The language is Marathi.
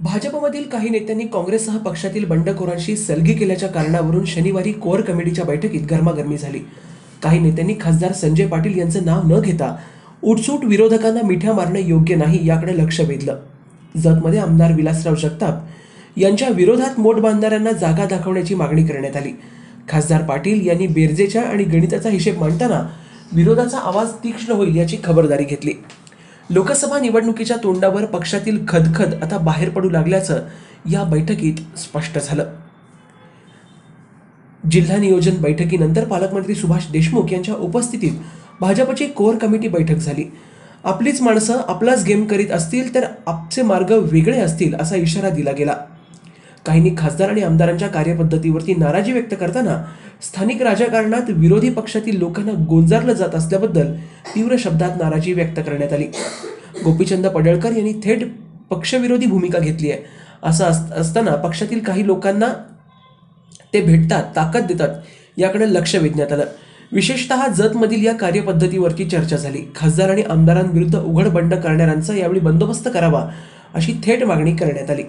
भाजपमधील काही नेत्यांनी काँग्रेससह पक्षातील बंडखोरांशी सलगी केल्याच्या कारणावरून शनिवारी कोअर कमिटीच्या बैठकीत गरमागरमी झाली. काही नेत्यांनी खासदार संजय पाटील यांचं नाव न घेता उठसूट विरोधकांना मिठ्या मारणं योग्य नाही याकडे लक्ष वेधलं. जतमध्ये आमदार विलासराव जगताप यांच्या विरोधात मोठ बांधणाऱ्यांना जागा दाखवण्याची मागणी करण्यात आली. खासदार पाटील यांनी बेरजेच्या आणि गणिताचा हिशेब मांडताना विरोधाचा आवाज तीक्ष्ण होईल याची खबरदारी घेतली. लोकसभा निवडणुकीच्या तोंडावर पक्षातील खदखद आता बाहेर पडू लागल्याचं या बैठकीत स्पष्ट झालं. जिल्हा नियोजन बैठकीनंतर पालकमंत्री सुभाष देशमुख यांच्या उपस्थितीत भाजपची कोर कमिटी बैठक झाली. आपलीच माणसं आपलाच गेम करीत असतील तर आपचे मार्ग वेगळे असतील असा इशारा दिला गेला. काहींनी खासदार आणि आमदारांच्या कार्यपद्धतीवरती नाराजी व्यक्त करताना स्थानिक राजकारणात विरोधी पक्षातील लोकांना गोंजारलं जात असल्याबद्दल तीव्र शब्दात नाराजी व्यक्त करण्यात आली. गोपीचंद पडळकर यांनी थेट पक्षविरोधी भूमिका घेतली आहे. असं अस- असताना पक्षातील काही लोकांना ते भेटतात ताकद देतात याकडे लक्ष वेधण्यात आलं. विशेषतः जतमधील या कार्यपद्धतीवरती चर्चा झाली. खासदार आणि आमदारांविरुद्ध उघड बंड करणाऱ्यांचा यावेळी बंदोबस्त करावा अशी थेट मागणी करण्यात आली.